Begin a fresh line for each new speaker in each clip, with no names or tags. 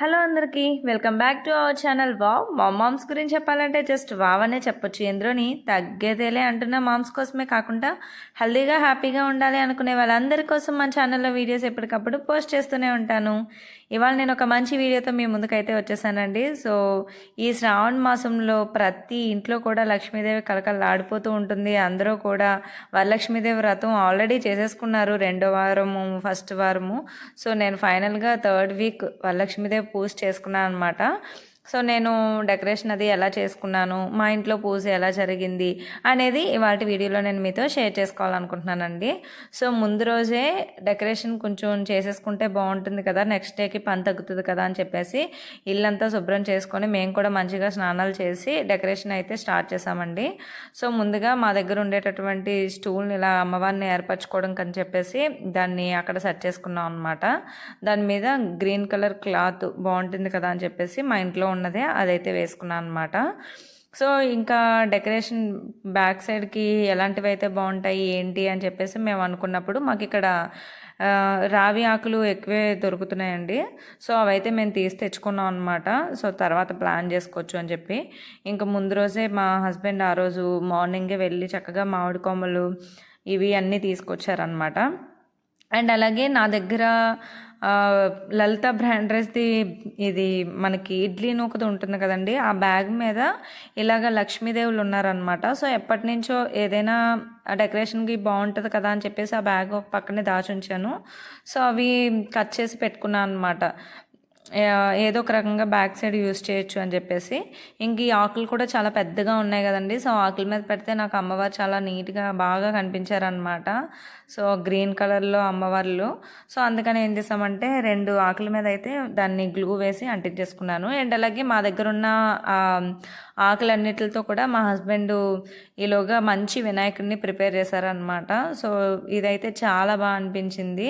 Hello అందరికీ welcome back to our channel. Wow మా moms గురించి చెప్పాలంటే జస్ట్ వావ్ అనే చెప్పొచ్చు. ఎందులోని తగ్గేదేలే అంటున్న మామ్స్ కోసమే కాకుండా హెల్దీగా హ్యాపీగా ఉండాలి అనుకునే వాళ్ళందరి కోసం మా ఛానల్లో వీడియోస్ ఎప్పటికప్పుడు పోస్ట్ చేస్తూనే ఉంటాను. ఇవాళ నేను ఒక మంచి వీడియోతో మీ ముందుకైతే వచ్చేసానండి. సో ఈ శ్రావణ మాసంలో ప్రతి ఇంట్లో కూడా లక్ష్మీదేవి కలకలలాడిపోతూ ఉంటుంది. అందరూ కూడా వరలక్ష్మీదేవి వ్రతం ఆల్రెడీ చేసేసుకున్నారు రెండో వారము ఫస్ట్ వారము. సో నేను ఫైనల్గా థర్డ్ వీక్ వరలక్ష్మీదేవి పూజ చేసుకున్నాను అనమాట సో నేను డెకరేషన్ అది ఎలా చేసుకున్నాను మా ఇంట్లో పూజ ఎలా జరిగింది అనేది ఇవాళ వీడియోలో నేను మీతో షేర్ చేసుకోవాలనుకుంటున్నానండి. సో ముందు రోజే డెకరేషన్ కొంచెం చేసేసుకుంటే బాగుంటుంది కదా నెక్స్ట్ డేకి పని తగ్గుతుంది కదా అని చెప్పేసి ఇల్లంతా శుభ్రం చేసుకొని మేము కూడా మంచిగా స్నానాలు చేసి డెకరేషన్ అయితే స్టార్ట్ చేసామండి సో ముందుగా మా దగ్గర ఉండేటటువంటి స్టూల్ని ఇలా అమ్మవారిని ఏర్పరచుకోవడం అని చెప్పేసి దాన్ని అక్కడ సెట్ చేసుకున్నాం అనమాట దాని మీద గ్రీన్ కలర్ క్లాత్ బాగుంటుంది కదా అని చెప్పేసి మా ఇంట్లో ఉన్నదే అదైతే వేసుకున్నాను అనమాట సో ఇంకా డెకరేషన్ బ్యాక్ సైడ్కి ఎలాంటివి అయితే బాగుంటాయి ఏంటి అని చెప్పేసి మేము అనుకున్నప్పుడు మాకు ఇక్కడ రావి ఆకులు ఎక్కువే దొరుకుతున్నాయండి. సో అవైతే మేము తీసి తెచ్చుకున్నాం అనమాట సో తర్వాత ప్లాన్ చేసుకోవచ్చు అని చెప్పి. ఇంకా ముందు రోజే మా హస్బెండ్ ఆ రోజు మార్నింగే వెళ్ళి చక్కగా మామిడి కొమ్మలు ఇవి అన్నీ తీసుకొచ్చారనమాట అండ్ అలాగే నా దగ్గర లలిత బ్రాండ్ డ్రెస్ది ఇది మనకి ఇడ్లీ నూకది ఉంటుంది కదండి. ఆ బ్యాగ్ మీద ఇలాగ లక్ష్మీదేవులు ఉన్నారనమాట సో ఎప్పటి నుంచో ఏదైనా డెకరేషన్కి బాగుంటుంది కదా అని చెప్పేసి ఆ బ్యాగ్ పక్కనే పక్కనే దాచుంచాను. సో అవి కట్ చేసి పెట్టుకున్నాను అనమాట ఏదో ఒక రకంగా బ్యాక్ సైడ్ యూస్ చేయొచ్చు అని చెప్పేసి. ఇంక ఈ ఆకులు కూడా చాలా పెద్దగా ఉన్నాయి కదండి. సో ఆకుల మీద పెడితే నాకు అమ్మవారు చాలా నీట్గా బాగా కనిపించారనమాట సో గ్రీన్ కలర్లో అమ్మవార్లు. సో అందుకని ఏం చేసామంటే రెండు ఆకుల మీద అయితే దాన్ని గ్లూ వేసి అంటించేసుకున్నాను. అండ్ అలాగే మా దగ్గర ఉన్న ఆకులన్నిటితో కూడా మా హస్బెండ్ ఈలోగా మంచి వినాయకుడిని ప్రిపేర్ చేశారనమాట సో ఇదైతే చాలా బాగా అనిపించింది.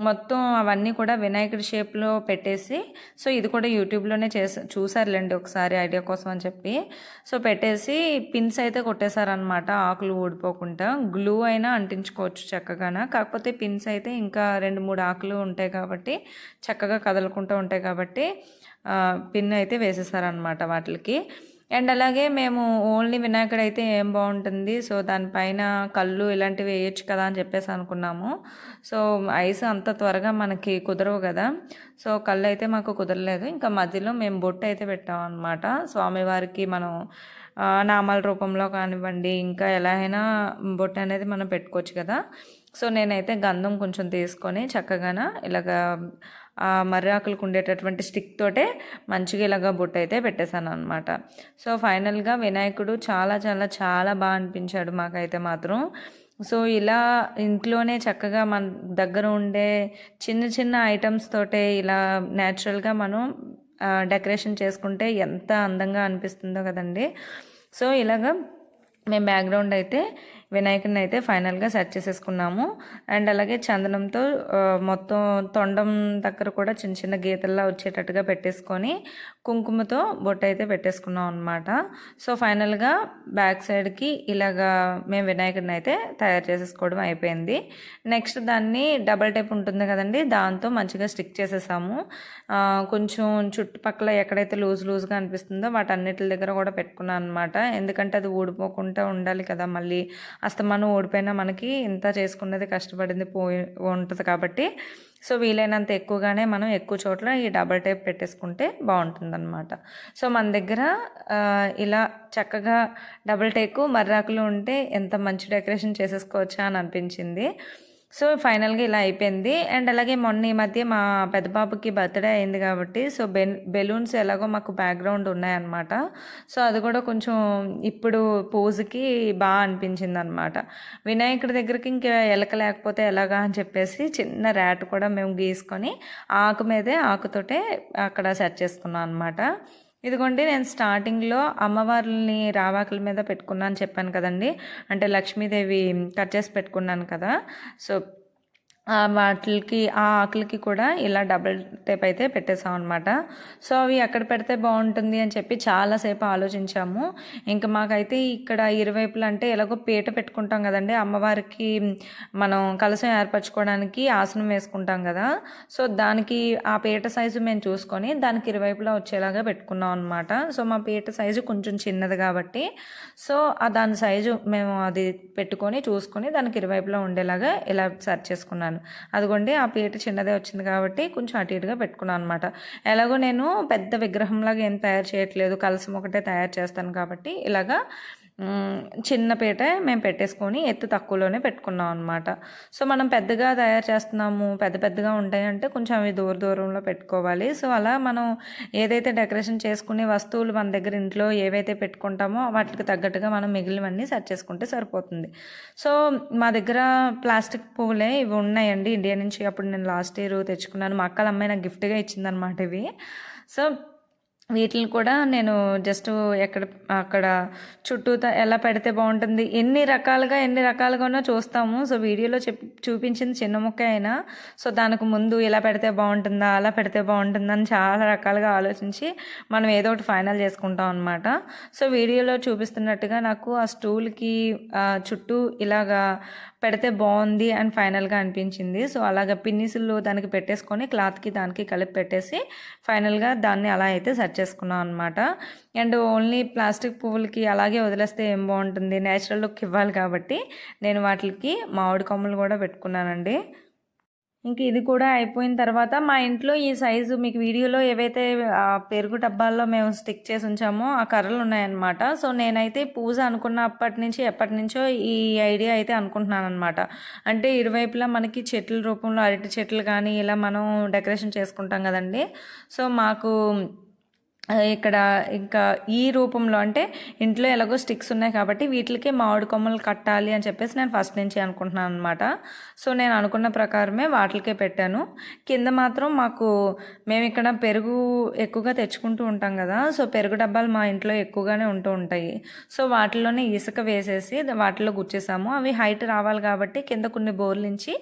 మొత్తం అవన్నీ కూడా వినాయకుడి షేప్లో పెట్టేసి సో ఇది కూడా యూట్యూబ్లోనే చేసా చూసారులేండి ఒకసారి ఐడియా కోసం అని చెప్పి. సో పెట్టేసి పిన్స్ అయితే కొట్టేశారనమాట ఆకులు ఊడిపోకుండా. గ్లూ అయినా అంటించుకోవచ్చు చక్కగాన. కాకపోతే పిన్స్ అయితే ఇంకా రెండు మూడు ఆకులు ఉంటాయి కాబట్టి చక్కగా కదలకుండా ఉంటాయి కాబట్టి పిన్ అయితే వేసేసారనమాట వాటికి. అండ్ అలాగే మేము ఓన్లీ వినాయకుడు అయితే ఏం బాగుంటుంది. సో దానిపైన కళ్ళు ఇలాంటివి వేయచ్చు కదా అని చెప్పేసి అనుకున్నాము. సో ఐస్ అంత త్వరగా మనకి కుదరవు కదా. సో కళ్ళు అయితే మాకు కుదరలేదు. ఇంకా మధ్యలో మేము బొట్టు అయితే పెట్టాం అనమాట స్వామివారికి మనం నామాల రూపంలో కానివ్వండి ఇంకా ఎలా అయినా బొట్టు అనేది మనం పెట్టుకోవచ్చు కదా. సో నేనైతే గంధం కొంచెం తీసుకొని చక్కగాన ఇలాగా ఆ ఉండేటటువంటి స్టిక్ తోటే మంచిగా ఇలాగా బొట్టు అయితే పెట్టేశాను అనమాట సో ఫైనల్గా వినాయకుడు చాలా చాలా చాలా బాగా అనిపించాడు మాకైతే మాత్రం. సో ఇలా ఇంట్లోనే చక్కగా మన దగ్గర ఉండే చిన్న చిన్న ఐటమ్స్ తోటే ఇలా న్యాచురల్గా మనం డెకరేషన్ చేసుకుంటే ఎంత అందంగా అనిపిస్తుందో కదండి. సో ఇలాగా మేము బ్యాక్గ్రౌండ్ అయితే వినాయకుడిని అయితే ఫైనల్గా సెట్ చేసేసుకున్నాము. అండ్ అలాగే చందనంతో మొత్తం తొండం దగ్గర కూడా చిన్న చిన్న గీతల్లా వచ్చేటట్టుగా పెట్టేసుకొని కుంకుమతో బొట్టు అయితే పెట్టేసుకున్నాం అనమాట సో ఫైనల్గా బ్యాక్ సైడ్కి ఇలాగా మేము వినాయకుడిని అయితే తయారు చేసేసుకోవడం అయిపోయింది. నెక్స్ట్ దాన్ని డబల్ టైప్ ఉంటుంది కదండి దాంతో మంచిగా స్టిక్ చేసేసాము. కొంచెం చుట్టుపక్కల ఎక్కడైతే లూజ్ లూజ్గా అనిపిస్తుందో వాటన్నిటి దగ్గర కూడా పెట్టుకున్నాను అనమాట ఎందుకంటే అది ఊడిపోకుండా ఉండాలి కదా మళ్ళీ అస్తమానం ఓడిపోయినా మనకి ఇంత చేసుకున్నది కష్టపడింది పోయి ఉంటుంది కాబట్టి. సో వీలైనంత ఎక్కువగానే మనం ఎక్కువ చోట్ల ఈ డబల్ టైప్ పెట్టేసుకుంటే బాగుంటుందన్నమాట. సో మన దగ్గర ఇలా చక్కగా డబల్ టేకు మర్రాకులు ఉంటే ఎంత మంచి డెకరేషన్ చేసేసుకోవచ్చా అని అనిపించింది. సో ఫైనల్గా ఇలా అయిపోయింది. అండ్ అలాగే మొన్న ఈ మధ్య మా పెద్ద బాబుకి బర్త్డే అయింది కాబట్టి సో బెన్ బెలూన్స్ ఎలాగో మాకు బ్యాక్గ్రౌండ్ ఉన్నాయన్నమాట. సో అది కూడా కొంచెం ఇప్పుడు పోజుకి బాగా అనిపించింది అనమాట వినాయకుడి దగ్గరికి ఇంకా ఎలక లేకపోతే ఎలాగా అని చెప్పేసి చిన్న ర్యాట్ కూడా మేము గీసుకొని ఆకు మీదే ఆకుతోటే అక్కడ సెట్ చేసుకున్నాం అనమాట ఇదిగోండి నేను స్టార్టింగ్లో అమ్మవార్లని రావాకుల మీద పెట్టుకున్నాను చెప్పాను కదండి. అంటే లక్ష్మీదేవి కట్ చేసి పెట్టుకున్నాను కదా. సో వాటికి ఆ ఆకులకి కూడా ఇలా డబుల్ టేప్ అయితే పెట్టేసాం అనమాట సో అవి ఎక్కడ పెడితే బాగుంటుంది అని చెప్పి చాలాసేపు ఆలోచించాము. ఇంకా మాకైతే ఇక్కడ ఇరువైపులు అంటే ఎలాగో పీట పెట్టుకుంటాం కదండి. అమ్మవారికి మనం కలసం ఏర్పరచుకోవడానికి ఆసనం వేసుకుంటాం కదా. సో దానికి ఆ పీట సైజు మేము చూసుకొని దానికి ఇరువైపులా వచ్చేలాగా పెట్టుకున్నాం అనమాట సో మా పీట సైజు కొంచెం చిన్నది కాబట్టి. సో ఆ దాని సైజు మేము అది పెట్టుకొని చూసుకొని దానికి ఇరువైపులా ఉండేలాగా ఇలా సెర్చ్ చేసుకున్నాను అదిగోండి ఆ పీట చిన్నదే వచ్చింది కాబట్టి కొంచెం అటు ఇటుగా పెట్టుకున్నాను అనమాట ఎలాగో నేను పెద్ద విగ్రహంలాగా ఏం తయారు చేయట్లేదు. కలసం ఒకటే తయారు చేస్తాను కాబట్టి ఇలాగా చిన్న పీట మేము పెట్టేసుకొని ఎత్తు తక్కువలోనే పెట్టుకున్నాం అనమాట సో మనం పెద్దగా తయారు చేస్తున్నాము పెద్ద పెద్దగా ఉంటాయంటే కొంచెం అవి దూర దూరంలో పెట్టుకోవాలి. సో అలా మనం ఏదైతే డెకరేషన్ చేసుకునే వస్తువులు మన దగ్గర ఇంట్లో ఏవైతే పెట్టుకుంటామో వాటికి తగ్గట్టుగా మనం మిగిలినవన్నీ సెట్ చేసుకుంటే సరిపోతుంది. సో మా దగ్గర ప్లాస్టిక్ పువ్వులే ఇవి ఉన్నాయండి. ఇండియా నుంచి అప్పుడు నేను లాస్ట్ ఇయర్ తెచ్చుకున్నాను. మా అక్కల అమ్మాయి నాకు గిఫ్ట్గా ఇచ్చిందనమాట ఇవి. సో వీటిని కూడా నేను జస్ట్ ఎక్కడ అక్కడ చుట్టూ ఎలా పెడితే బాగుంటుంది ఎన్ని రకాలుగా ఎన్ని రకాలుగానో చూస్తాము. సో వీడియోలో చెప్ చూపించింది చిన్న ముక్క అయినా సో దానికి ముందు ఇలా పెడితే బాగుంటుందా అలా పెడితే బాగుంటుందా అని చాలా రకాలుగా ఆలోచించి మనం ఏదో ఒకటి ఫైనల్ చేసుకుంటాం అనమాట సో వీడియోలో చూపిస్తున్నట్టుగా నాకు ఆ స్టూల్కి చుట్టూ ఇలాగా పెడితే బాగుంది అని ఫైనల్గా అనిపించింది. సో అలాగ పిన్నిసులు దానికి పెట్టేసుకొని క్లాత్కి దానికి కలిపి పెట్టేసి ఫైనల్గా దాన్ని అలా అయితే సెట్ చేసుకున్నాం అనమాట అండ్ ఓన్లీ ప్లాస్టిక్ పువ్వులకి అలాగే వదిలేస్తే ఏం బాగుంటుంది? నేచురల్ లుక్ ఇవ్వాలి కాబట్టి నేను వాటికి మామిడి కొమ్మలు కూడా పెట్టుకున్నానండి. ఇంక ఇది కూడా అయిపోయిన తర్వాత మా ఇంట్లో ఈ సైజు మీకు వీడియోలో ఏవైతే పెరుగు డబ్బాల్లో మేము స్టిక్ చేసి ఉంచామో ఆ కర్రలు ఉన్నాయన్నమాట. సో నేనైతే పూజ అనుకున్నప్పటి నుంచి ఎప్పటి నుంచో ఈ ఐడియా అయితే అనుకుంటున్నాను అనమాట అంటే ఇరువైపులా మనకి చెట్ల రూపంలో అరటి చెట్లు కానీ ఇలా మనం డెకరేషన్ చేసుకుంటాం కదండి. సో మాకు ఇక్కడ ఇంకా ఈ రూపంలో అంటే ఇంట్లో ఎలాగో స్టిక్స్ ఉన్నాయి కాబట్టి వీటికి మామిడి కొమ్మలు కట్టాలి అని చెప్పేసి నేను ఫస్ట్ నుంచి అనుకుంటున్నాను అనమాట సో నేను అనుకున్న ప్రకారమే వాటికే పెట్టాను. కింద మాత్రం మాకు మేము ఇక్కడ పెరుగు ఎక్కువగా తెచ్చుకుంటూ ఉంటాం కదా సో పెరుగు డబ్బాలు మా ఇంట్లో ఎక్కువగానే ఉంటూ ఉంటాయి. సో వాటిలోనే ఇసుక వేసేసి వాటిలో గుచ్చేసాము. అవి హైట్ రావాలి కాబట్టి కింద కొన్ని బోర్లించి నుంచి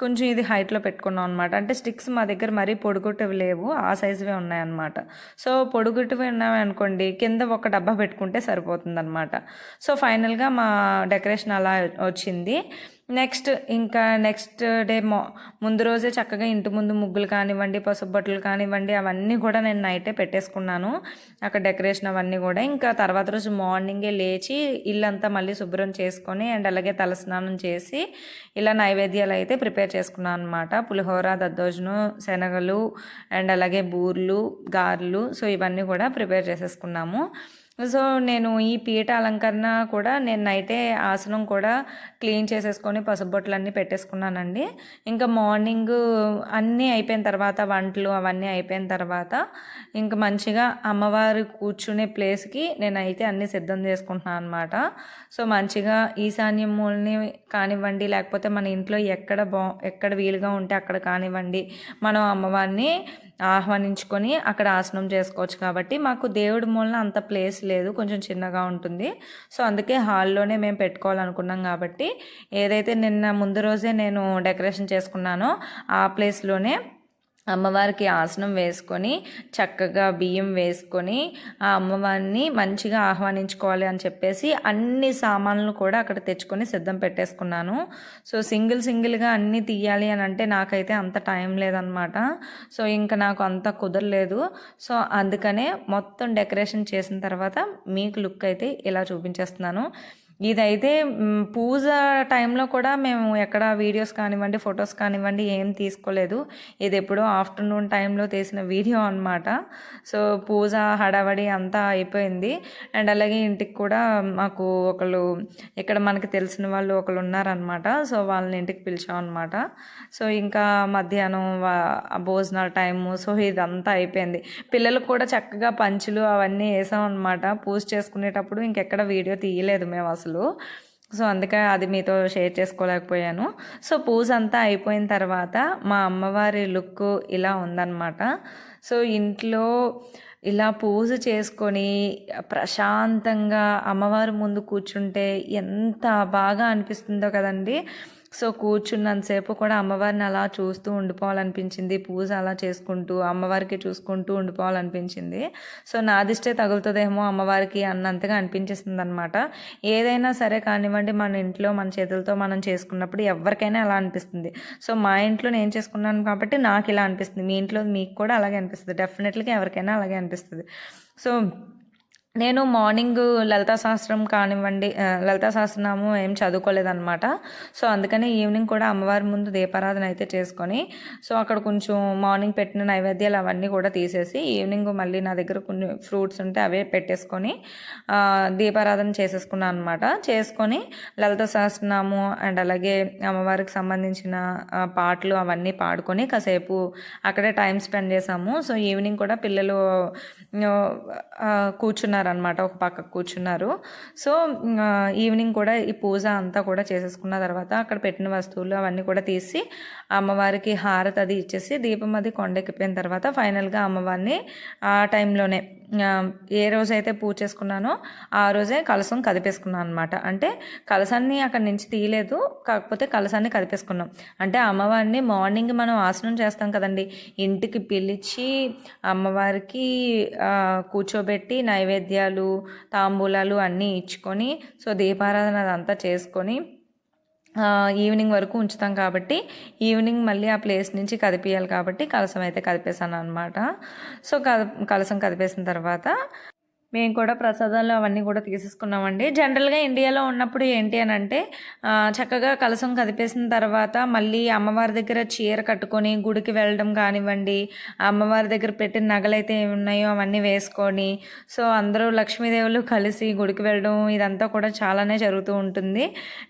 కొంచెం ఇది హైట్లో పెట్టుకున్నాం అనమాట అంటే స్టిక్స్ మా దగ్గర మరీ పొడుగుటివి లేవు ఆ సైజువే ఉన్నాయన్నమాట. సో పొడుగుటివి ఉన్నాయి అనుకోండి కింద ఒక డబ్బా పెట్టుకుంటే సరిపోతుంది అనమాట సో ఫైనల్గా మా డెకరేషన్ అలా వచ్చింది. నెక్స్ట్ ఇంకా నెక్స్ట్ డే మా ముందు రోజే చక్కగా ఇంటి ముందు ముగ్గులు కానివ్వండి పసుపు బట్టలు కానివ్వండి అవన్నీ కూడా నేను నైటే పెట్టేసుకున్నాను. అక్కడ డెకరేషన్ అవన్నీ కూడా. ఇంకా తర్వాత రోజు మార్నింగే లేచి ఇల్లంతా మళ్ళీ శుభ్రం చేసుకొని అండ్ అలాగే తలస్నానం చేసి ఇలా నైవేద్యాలు అయితే ప్రిపేర్ చేసుకున్నాను అనమాట పులిహోర దద్దోజనం శనగలు అండ్ అలాగే బూర్లు గారెలు. సో ఇవన్నీ కూడా ప్రిపేర్ చేసేసుకున్నాము. సో నేను ఈ పీట అలంకరణ కూడా నేను నైటే ఆసనం కూడా క్లీన్ చేసేసుకొని పసుబొట్లు పెట్టేసుకున్నానండి. ఇంకా మార్నింగ్ అన్నీ అయిపోయిన తర్వాత వంటలు అవన్నీ అయిపోయిన తర్వాత ఇంకా మంచిగా అమ్మవారు కూర్చునే ప్లేస్కి నేనైతే అన్నీ సిద్ధం చేసుకుంటున్నాను అనమాట సో మంచిగా ఈశాన్య మూలని కానివ్వండి లేకపోతే మన ఇంట్లో ఎక్కడ బా ఎక్కడ వీలుగా ఉంటే అక్కడ కానివ్వండి మనం అమ్మవారిని ఆహ్వానించుకొని అక్కడ ఆసనం చేసుకోవచ్చు కాబట్టి మాకు దేవుడి మూలన అంత ప్లేస్ లేదు కొంచెం చిన్నగా ఉంటుంది. సో అందుకే హాల్లోనే మేము పెట్టుకోవాలనుకున్నాం కాబట్టి ఏదైతే నిన్న ముందు రోజే నేను డెకరేషన్ చేసుకున్నానో ఆ ప్లేస్లోనే అమ్మవారికి ఆసనం వేసుకొని చక్కగా బియ్యం వేసుకొని ఆ అమ్మవారిని మంచిగా ఆహ్వానించుకోవాలి అని చెప్పేసి అన్ని సామాన్లు కూడా అక్కడ తెచ్చుకొని సిద్ధం పెట్టేసుకున్నాను. సో సింగిల్ సింగిల్గా అన్నీ తీయాలి అని అంటే నాకైతే అంత టైం లేదనమాట సో ఇంకా నాకు అంత కుదరలేదు. సో అందుకనే మొత్తం డెకరేషన్ చేసిన తర్వాత మీకు లుక్ అయితే ఇలా చూపించేస్తున్నాను. ఇదైతే పూజ టైంలో కూడా మేము ఎక్కడ వీడియోస్ కానివ్వండి ఫొటోస్ కానివ్వండి ఏం తీసుకోలేదు. ఇది ఎప్పుడో ఆఫ్టర్నూన్ టైంలో తీసిన వీడియో అనమాట సో పూజ హడావడి అంతా అయిపోయింది. అండ్ అలాగే ఇంటికి కూడా మాకు ఒకళ్ళు ఇక్కడ మనకి తెలిసిన వాళ్ళు ఒకళ్ళు ఉన్నారనమాట సో వాళ్ళని ఇంటికి పిలిచాం అనమాట సో ఇంకా మధ్యాహ్నం భోజనాల టైము. సో ఇదంతా అయిపోయింది. పిల్లలకు కూడా చక్కగా పంచులు అవన్నీ వేసాం అనమాట పూజ చేసుకునేటప్పుడు ఇంకెక్కడ వీడియో తీయలేదు మేము అసలు. సో అందుకే అది మీతో షేర్ చేసుకోలేకపోయాను. సో పూజ అంతా అయిపోయిన తర్వాత మా అమ్మవారి లుక్ ఇలా ఉందన్నమాట. సో ఇంట్లో ఇలా పూజ చేసుకొని ప్రశాంతంగా అమ్మవారి ముందు కూర్చుంటే ఎంత బాగా అనిపిస్తుందో కదండి. సో కూర్చున్నంతసేపు కూడా అమ్మవారిని అలా చూస్తూ ఉండిపోవాలనిపించింది. పూజ అలా చేసుకుంటూ అమ్మవారికి చూసుకుంటూ ఉండిపోవాలనిపించింది. సో నాదిష్టే తగులుతుందేమో అమ్మవారికి అన్నంతగా అనిపించేస్తుంది అనమాట ఏదైనా సరే కానివ్వండి మన ఇంట్లో మన చేతులతో మనం చేసుకున్నప్పుడు ఎవరికైనా అలా అనిపిస్తుంది. సో మా ఇంట్లో నేను చేసుకున్నాను కాబట్టి నాకు ఇలా అనిపిస్తుంది. మీ ఇంట్లో మీకు కూడా అలాగే అనిపిస్తుంది. డెఫినెట్లీగా ఎవరికైనా అలాగే అనిపిస్తుంది. సో నేను మార్నింగ్ లలితా సహస్రం కానివ్వండి లలితా సహస్రనామం ఏం చదువుకోలేదన్నమాట. సో అందుకని ఈవినింగ్ కూడా అమ్మవారి ముందు దీపారాధన అయితే చేసుకొని సో అక్కడ కొంచెం మార్నింగ్ పెట్టిన నైవేద్యాలు అవన్నీ కూడా తీసేసి ఈవినింగ్ మళ్ళీ నా దగ్గర కొన్ని ఫ్రూట్స్ ఉంటే అవే పెట్టేసుకొని దీపారాధన చేసేసుకున్నాను అనమాట చేసుకొని లలిత సహస్రనామం అండ్ అలాగే అమ్మవారికి సంబంధించిన పాటలు అవన్నీ పాడుకొని కాసేపు అక్కడే టైం స్పెండ్ చేసాము. సో ఈవినింగ్ కూడా పిల్లలు కూర్చున్నారు కూర్చున్నారనమాట ఒక పక్క కూర్చున్నారు. సో ఈవినింగ్ కూడా ఈ పూజ అంతా కూడా చేసేసుకున్న తర్వాత అక్కడ పెట్టిన వస్తువులు అవన్నీ కూడా తీసి అమ్మవారికి హారతి అది ఇచ్చేసి దీపం అది కొండెక్కిపోయిన తర్వాత ఫైనల్గా అమ్మవారిని ఆ టైంలోనే ఏ రోజైతే పూజ చేసుకున్నానో ఆ రోజే కలసం కదిపేసుకున్నాను అనమాట అంటే కలసాన్ని అక్కడి నుంచి తీయలేదు కాకపోతే కలసాన్ని కదిపేసుకున్నాం. అంటే అమ్మవారిని మార్నింగ్ మనం ఆసనం చేస్తాం కదండి. ఇంటికి పిలిచి అమ్మవారికి కూర్చోబెట్టి నైవేద్యాలు తాంబూలాలు అన్నీ ఇచ్చుకొని సో దీపారాధన అదంతా చేసుకొని ఈవినింగ్ వరకు ఉంచుతాం కాబట్టి ఈవినింగ్ మళ్ళీ ఆ ప్లేస్ నుంచి కదిపియాలి కాబట్టి కలసం అయితే కదిపేసాను అనమాట సో కలసం కదిపేసిన తర్వాత మేము కూడా ప్రసాదాలు అవన్నీ కూడా తీసేసుకున్నామండి. జనరల్గా ఇండియాలో ఉన్నప్పుడు ఏంటి అని అంటే చక్కగా కలసం కదిపేసిన తర్వాత మళ్ళీ అమ్మవారి దగ్గర చీర కట్టుకొని గుడికి వెళ్ళడం కానివ్వండి అమ్మవారి దగ్గర పెట్టిన నగలైతే ఏమి ఉన్నాయో అవన్నీ వేసుకొని సో అందరూ లక్ష్మీదేవులు కలిసి గుడికి వెళ్ళడం ఇదంతా కూడా చాలానే జరుగుతూ ఉంటుంది.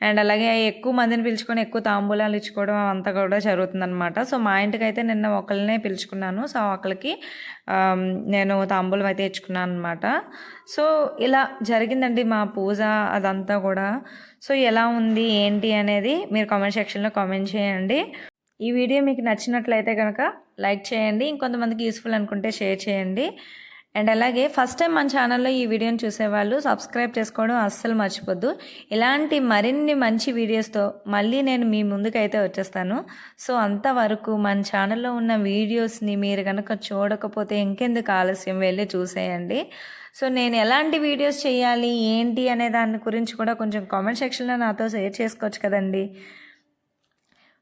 అండ్ అలాగే ఎక్కువ మందిని పిలుచుకొని ఎక్కువ తాంబూలాలు ఇచ్చుకోవడం అంతా కూడా జరుగుతుందన్నమాట. సో మా ఇంటికి అయితే నిన్న ఒకళ్ళనే పిలుచుకున్నాను. సో ఒకరికి నేను తాంబూలం అయితే ఇచ్చుకున్నాను అనమాట సో ఇలా జరిగిందండి మా పూజ అదంతా కూడా. సో ఎలా ఉంది ఏంటి అనేది మీరు కామెంట్ సెక్షన్లో కామెంట్ చేయండి. ఈ వీడియో మీకు నచ్చినట్లయితే కనుక లైక్ చేయండి ఇంకొంతమందికి యూస్ఫుల్ అనుకుంటే షేర్ చేయండి. అండ్ అలాగే ఫస్ట్ టైం మన ఛానల్లో ఈ వీడియోని చూసేవాళ్ళు సబ్స్క్రైబ్ చేసుకోవడం అస్సలు మర్చిపోద్దు. ఇలాంటి మరిన్ని మంచి వీడియోస్తో మళ్ళీ నేను మీ ముందుకైతే వచ్చేస్తాను. సో అంతవరకు మన ఛానల్లో ఉన్న వీడియోస్ని మీరు కనుక చూడకపోతే ఇంకెందుకు ఆలస్యం? వెళ్ళి చూసేయండి. సో నేను ఎలాంటి వీడియోస్ చేయాలి? ఏంటి అనే దాని గురించి కూడా కొంచెం కామెంట్ సెక్షన్లో నాతో షేర్ చేసుకోవచ్చు కదండి.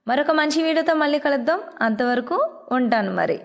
మరొక మంచి వీడియోతో మళ్ళీ కలుద్దాం. అంతవరకు ఉంటాను మరి.